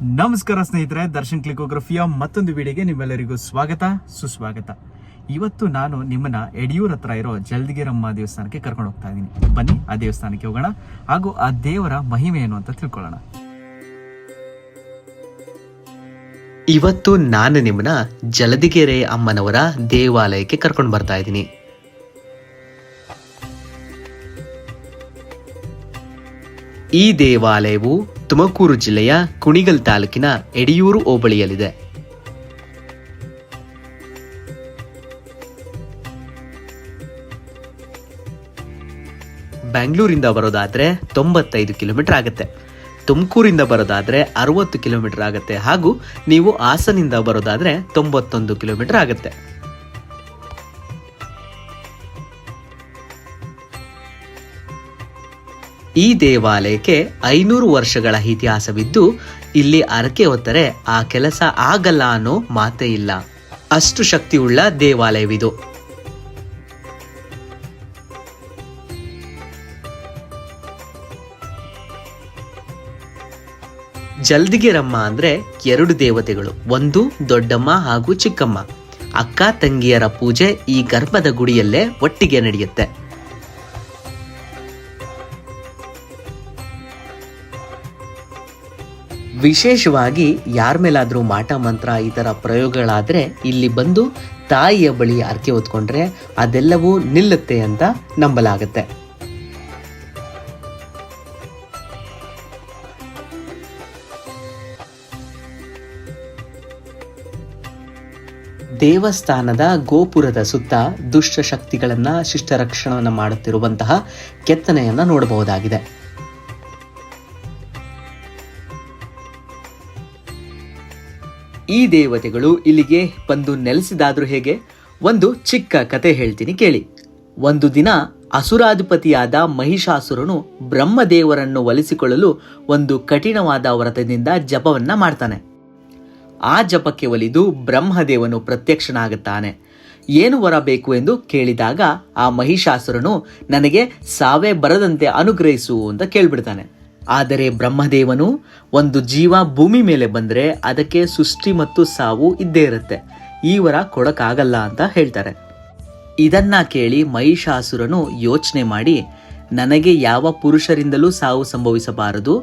ನಮಸ್ಕಾರ ಸ್ನೇಹಿತರೆ, ದರ್ಶನ್ ಕ್ಲಿಕೋಗ್ರಫಿಯ ಮತ್ತೊಂದು ವಿಡಿಯೋಗೆ ನಿಮ್ಮೆಲ್ಲರಿಗೂ ಸ್ವಾಗತ, ಸುಸ್ವಾಗತ. ಇವತ್ತು ನಾನು ನಿಮ್ಮನ್ನ ಯಡಿಯೂರ್ ಹತ್ರ ಇರೋ ಜಲ್ದಿಗೆರಮ್ಮ ದೇವಸ್ಥಾನಕ್ಕೆ ಕರ್ಕೊಂಡು ಹೋಗ್ತಾ ಇದ್ದೀನಿ. ಬನ್ನಿ, ಆ ದೇವಸ್ಥಾನಕ್ಕೆ ಹೋಗೋಣ, ಹಾಗೂ ಆ ದೇವರ ಮಹಿಮೆ ಏನು ಅಂತ ತಿಳ್ಕೊಳ್ಳೋಣ. ಇವತ್ತು ನಾನು ನಿಮ್ಮನ್ನ ಜಲದಿಗೆರೆ ಅಮ್ಮನವರ ದೇವಾಲಯಕ್ಕೆ ಕರ್ಕೊಂಡು ಬರ್ತಾ ಇದ್ದೀನಿ. ಈ ದೇವಾಲಯವು ತುಮಕೂರು ಜಿಲ್ಲೆಯ ಕುಣಿಗಲ್ ತಾಲೂಕಿನ ಎಡಿಯೂರು ಹೋಬಳಿಯಲ್ಲಿದೆ. ಬೆಂಗಳೂರಿಂದ ಬರೋದಾದ್ರೆ ತೊಂಬತ್ತೈದು ಕಿಲೋಮೀಟರ್ ಆಗುತ್ತೆ. ತುಮಕೂರಿಂದ ಬರೋದಾದ್ರೆ ಅರವತ್ತು ಕಿಲೋಮೀಟರ್ ಆಗುತ್ತೆ ಹಾಗೂ ನೀವು ಹಾಸನಿಂದ ಬರೋದಾದ್ರೆ ತೊಂಬತ್ತೊಂದು ಕಿಲೋಮೀಟರ್ ಆಗುತ್ತೆ. ಈ ದೇವಾಲಯಕ್ಕೆ ಐನೂರು ವರ್ಷಗಳ ಇತಿಹಾಸವಿದ್ದು, ಇಲ್ಲಿ ಅರಕೆ ಹೊತ್ತರೆ ಆ ಕೆಲಸ ಆಗಲ್ಲ ಅನ್ನೋ ಮಾತೇ ಇಲ್ಲ. ಅಷ್ಟು ಶಕ್ತಿಯುಳ್ಳ ದೇವಾಲಯವಿದು. ಜಲ್ದಿಗೆರಮ್ಮ ಅಂದ್ರೆ ಎರಡು ದೇವತೆಗಳು, ಒಂದು ದೊಡ್ಡಮ್ಮ ಹಾಗೂ ಚಿಕ್ಕಮ್ಮ. ಅಕ್ಕ ತಂಗಿಯರ ಪೂಜೆ ಈ ಗರ್ಭದ ಗುಡಿಯಲ್ಲೇ ಒಟ್ಟಿಗೆ ನಡೆಯುತ್ತೆ. ವಿಶೇಷವಾಗಿ ಯಾರ ಮೇಲಾದರೂ ಮಾಟ ಮಂತ್ರ ಈ ಥರ ಪ್ರಯೋಗಗಳಾದ್ರೆ ಇಲ್ಲಿ ಬಂದು ತಾಯಿಯ ಬಳಿ ಅರ್ಕೆ ಹೊತ್ಕೊಂಡ್ರೆ ಅದೆಲ್ಲವೂ ನಿಲ್ಲುತ್ತೆ ಅಂತ ನಂಬಲಾಗುತ್ತೆ. ದೇವಸ್ಥಾನದ ಗೋಪುರದ ಸುತ್ತ ದುಷ್ಟ ಶಕ್ತಿಗಳನ್ನ ಶಿಷ್ಟ ರಕ್ಷಣೆಯನ್ನು ಮಾಡುತ್ತಿರುವಂತಹ ಕೆತ್ತನೆಯನ್ನ ನೋಡಬಹುದಾಗಿದೆ. ಈ ದೇವತೆಗಳು ಇಲ್ಲಿಗೆ ಬಂದು ನೆಲೆಸಿದಾದ್ರೂ ಹೇಗೆ? ಒಂದು ಚಿಕ್ಕ ಕತೆ ಹೇಳ್ತೀನಿ ಕೇಳಿ. ಒಂದು ದಿನ ಅಸುರಾಧಿಪತಿಯಾದ ಮಹಿಷಾಸುರನು ಬ್ರಹ್ಮದೇವರನ್ನು ಒಲಿಸಿಕೊಳ್ಳಲು ಒಂದು ಕಠಿಣವಾದ ವ್ರತದಿಂದ ಜಪವನ್ನ ಮಾಡ್ತಾನೆ. ಆ ಜಪಕ್ಕೆ ಒಲಿದು ಬ್ರಹ್ಮದೇವನು ಪ್ರತ್ಯಕ್ಷನಾಗುತ್ತಾನೆ. ಏನು ವರ ಬೇಕು ಎಂದು ಕೇಳಿದಾಗ ಆ ಮಹಿಷಾಸುರನು ನನಗೆ ಸಾವೇ ಬರದಂತೆ ಅನುಗ್ರಹಿಸು ಅಂತ ಕೇಳ್ಬಿಡ್ತಾನೆ. ಆದರೆ ಬ್ರಹ್ಮದೇವನು ಒಂದು ಜೀವ ಭೂಮಿ ಮೇಲೆ ಬಂದರೆ ಅದಕ್ಕೆ ಸೃಷ್ಟಿ ಮತ್ತು ಸಾವು ಇದ್ದೇ ಇರುತ್ತೆ. ಈ ವರ ಕೊಡಕ್ಕಾಗಲ್ಲ ಅಂತ ಹೇಳ್ತಾರೆ. ಇದನ್ನ ಕೇಳಿ ಮಹಿಷಾಸುರನು ಯೋಚನೆ ಮಾಡಿ, ನನಗೆ ಯಾವ ಪುರುಷರಿಂದಲೂ ಸಾವು ಸಂಭವಿಸಬಾರದು,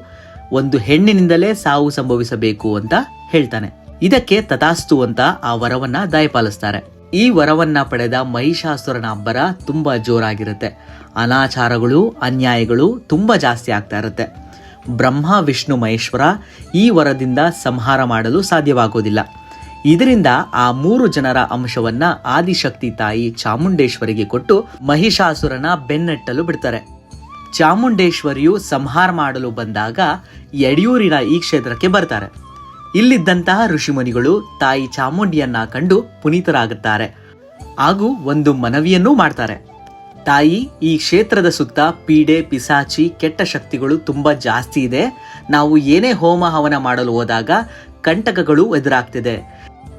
ಒಂದು ಹೆಣ್ಣಿನಿಂದಲೇ ಸಾವು ಸಂಭವಿಸಬೇಕು ಅಂತ ಹೇಳ್ತಾನೆ. ಇದಕ್ಕೆ ತಥಾಸ್ತು ಅಂತ ಆ ವರವನ್ನ ದಯಪಾಲಿಸ್ತಾರೆ. ಈ ವರವನ್ನ ಪಡೆದ ಮಹಿಷಾಸುರನ ಅಬ್ಬರ ತುಂಬಾ ಜೋರಾಗಿರುತ್ತೆ. ಅನಾಚಾರಗಳು, ಅನ್ಯಾಯಗಳು ತುಂಬಾ ಜಾಸ್ತಿ ಆಗ್ತಾ ಇರುತ್ತೆ. ಬ್ರಹ್ಮ, ವಿಷ್ಣು, ಮಹೇಶ್ವರ ಈ ವರದಿಂದ ಸಂಹಾರ ಮಾಡಲು ಸಾಧ್ಯವಾಗೋದಿಲ್ಲ. ಇದರಿಂದ ಆ ಮೂರು ಜನರ ಅಂಶವನ್ನ ಆದಿಶಕ್ತಿ ತಾಯಿ ಚಾಮುಂಡೇಶ್ವರಿಗೆ ಕೊಟ್ಟು ಮಹಿಷಾಸುರನ ಬೆನ್ನಟ್ಟಲು ಬಿಡ್ತಾರೆ. ಚಾಮುಂಡೇಶ್ವರಿಯು ಸಂಹಾರ ಮಾಡಲು ಬಂದಾಗ ಯಡಿಯೂರಿನ ಈ ಕ್ಷೇತ್ರಕ್ಕೆ ಬರ್ತಾರೆ. ಇಲ್ಲಿದ್ದಂತಹ ಋಷಿಮುನಿಗಳು ತಾಯಿ ಚಾಮುಂಡಿಯನ್ನ ಕಂಡು ಪುನೀತರಾಗುತ್ತಾರೆ. ಹಾಗೂ ಒಂದು ಮನವಿಯನ್ನೂ ಮಾಡ್ತಾರೆ. ತಾಯಿ, ಈ ಕ್ಷೇತ್ರದ ಸುತ್ತ ಪೀಡೆ, ಪಿಸಾಚಿ, ಕೆಟ್ಟ ಶಕ್ತಿಗಳು ತುಂಬಾ ಜಾಸ್ತಿ ಇದೆ. ನಾವು ಏನೇ ಹೋಮ ಹವನ ಮಾಡಲು ಹೋದಾಗ ಕಂಟಕಗಳು ಎದುರಾಗ್ತಿದೆ.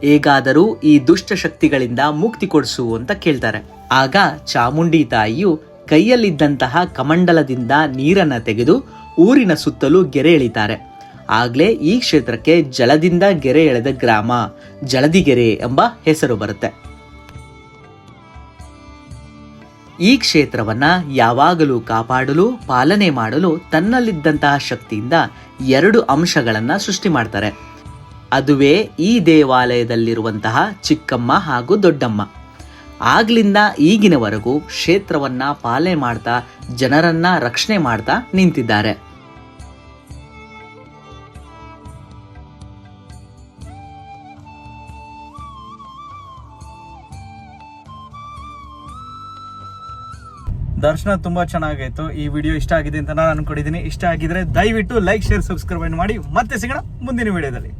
ಹೇಗಾದರೂ ಈ ದುಷ್ಟ ಶಕ್ತಿಗಳಿಂದ ಮುಕ್ತಿ ಕೊಡಿಸು ಅಂತ ಕೇಳ್ತಾರೆ. ಆಗ ಚಾಮುಂಡಿ ತಾಯಿಯು ಕೈಯಲ್ಲಿದ್ದಂತಹ ಕಮಂಡಲದಿಂದ ನೀರನ್ನ ತೆಗೆದು ಊರಿನ ಸುತ್ತಲೂ ಗೆರೆ ಎಳಿತಾರೆ. ಆಗ್ಲೇ ಈ ಕ್ಷೇತ್ರಕ್ಕೆ ಜಲದಿಂದ ಗೆರೆ ಎಳೆದ ಗ್ರಾಮ, ಜಲದಿಗೆರೆ ಎಂಬ ಹೆಸರು ಬರುತ್ತೆ. ಈ ಕ್ಷೇತ್ರವನ್ನ ಯಾವಾಗಲೂ ಕಾಪಾಡಲು, ಪಾಲನೆ ಮಾಡಲು ತನ್ನಲ್ಲಿದ್ದಂತಹ ಶಕ್ತಿಯಿಂದ ಎರಡು ಅಂಶಗಳನ್ನ ಸೃಷ್ಟಿ ಮಾಡ್ತಾರೆ. ಅದುವೇ ಈ ದೇವಾಲಯದಲ್ಲಿರುವಂತಹ ಚಿಕ್ಕಮ್ಮ ಹಾಗೂ ದೊಡ್ಡಮ್ಮ. ಆಗ್ಲಿಂದ ಈಗಿನವರೆಗೂ ಕ್ಷೇತ್ರವನ್ನ ಪಾಲನೆ ಮಾಡ್ತಾ, ಜನರನ್ನ ರಕ್ಷಣೆ ಮಾಡ್ತಾ ನಿಂತಿದ್ದಾರೆ. ದರ್ಶನ ತುಂಬಾ ಚೆನ್ನಾಗಾಯ್ತು. ಈ ವಿಡಿಯೋ ಇಷ್ಟ ಆಗಿದೆ ಅಂತ ನಾನು ಅನ್ಕೊಂಡಿದ್ದೀನಿ. ಇಷ್ಟ ಆಗಿದ್ರೆ ದಯವಿಟ್ಟು ಲೈಕ್ ಶೇರ್ ಸಬ್ಸ್ಕ್ರೈಬ್ ಮಾಡಿ. ಮತ್ತೆ ಸಿಗೋಣ ಮುಂದಿನ ವಿಡಿಯೋದಲ್ಲಿ